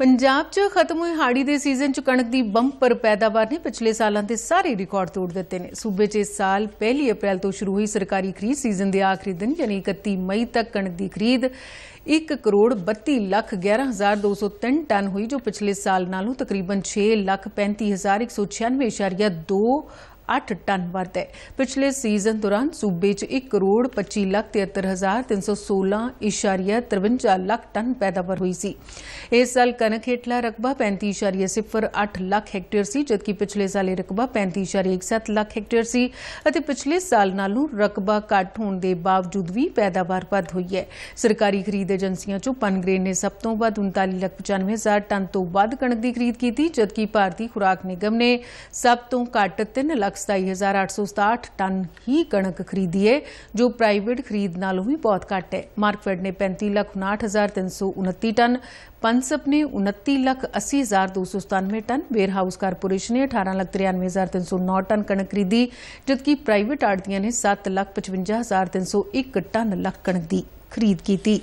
ਪੰਜਾਬ 'ਚ ਖਤਮ ਹੋਏ ਹਾੜੀ ਦੇ ਸੀਜ਼ਨ 'ਚ ਕਣਕ ਦੀ ਬੰਪਰ ਪੈਦਾਵਾਰ ਨੇ ਪਿਛਲੇ ਸਾਲਾਂ ਦੇ ਸਾਰੇ ਰਿਕਾਰਡ ਤੋੜ ਦਿੱਤੇ ਨੇ। ਸੂਬੇ 'ਚ ਇਸ ਸਾਲ 1 ਅਪ੍ਰੈਲ ਤੋਂ ਸ਼ੁਰੂ ਹੋਈ ਸਰਕਾਰੀ ਖਰੀਦ ਸੀਜ਼ਨ ਦੇ ਆਖਰੀ ਦਿਨ, ਯਾਨੀ 31 ਮਈ ਤੱਕ ਕਣਕ ਦੀ ਖਰੀਦ 1 ਕਰੋੜ 32 ਲੱਖ 11203 ਟਨ ਹੋਈ, ਜੋ ਪਿਛਲੇ ਸਾਲ ਨਾਲੋਂ ਤਕਰੀਬਨ 6 ਲੱਖ 35196.2 8 ਟਨ ਵੱਧ ਹੈ ਪਿਛਲੇ ਸੀਜ਼ਨ ਦੌਰਾਨ ਸੂਬੇ 'ਚ 1 ਕਰੋੜ 25 ਲੱਖ 73,316.53 ਲੱਖ ਟਨ ਪੈਦਾਵਾਰ ਹੋਈ ਸੀ ਇਸ ਸਾਲ ਕਣਕ ਹੇਠਲਾ ਰਕਬਾ 35.08 ਲੱਖ ਹੈਕਟੇਅਰ ਸੀ ਜਦਕਿ ਪਿਛਲੇ ਸਾਲ ਇਹ ਰਕਬਾ 35.17 ਲੱਖ ਹੈਕਟੇਅਰ ਸੀ ਅਤੇ ਪਿਛਲੇ ਸਾਲ ਨਾਲੋਂ ਰਕਬਾ ਘੱਟ ਹੋਣ ਦੇ ਬਾਵਜੂਦ ਵੀ ਪੈਦਾਵਾਰ ਵੱਧ ਹੋਈ ਹੈ ਸਰਕਾਰੀ ਖਰੀਦ ਏਜੰਸੀਆਂ 'ਚੋਂ ਪਨਗ੍ਰੇਨ ਨੇ ਸਭ ਤੋਂ ਵੱਧ 39,95,000 ਟਨ ਤੋਂ ਵੱਧ ਕਣਕ ਦੀ ਖਰੀਦ ਕੀਤੀ ਜਦਕਿ ਭਾਰਤੀ ਖੁਰਾਕ ਨਿਗਮ ਨੇ ਸਭ ਤੋਂ ਘੱਟ 3 ਲੱਖ 27867 ਟਨ ਹੀ ਕਣਕ ਖਰੀਦੀ ਹੈ ਜੋ ਪ੍ਰਾਈਵੇਟ ਖਰੀਦ ਨਾਲੋਂ ਵੀ ਬਹੁਤ ਘੱਟ ਹੈ ਮਾਰਕਫੈਡ ਨੇ 35,59,329 ਟਨ ਪਨਸਪ ਨੇ 29,80,297 ਟਨ ਵੇਅਰਹਾਊਸ ਕਾਰਪੋਰੇਸ਼ਨ ਨੇ 18,93,309 ਟਨ ਕਣਕ ਖਰੀਦੀ ਜਦਕਿ ਪ੍ਰਾਈਵੇਟ ਆੜਤੀਆਂ ਨੇ 7,55,301 ਟਨ ਲੱਖ ਕਣਕ ਦੀ ਖਰੀਦ ਕੀਤੀ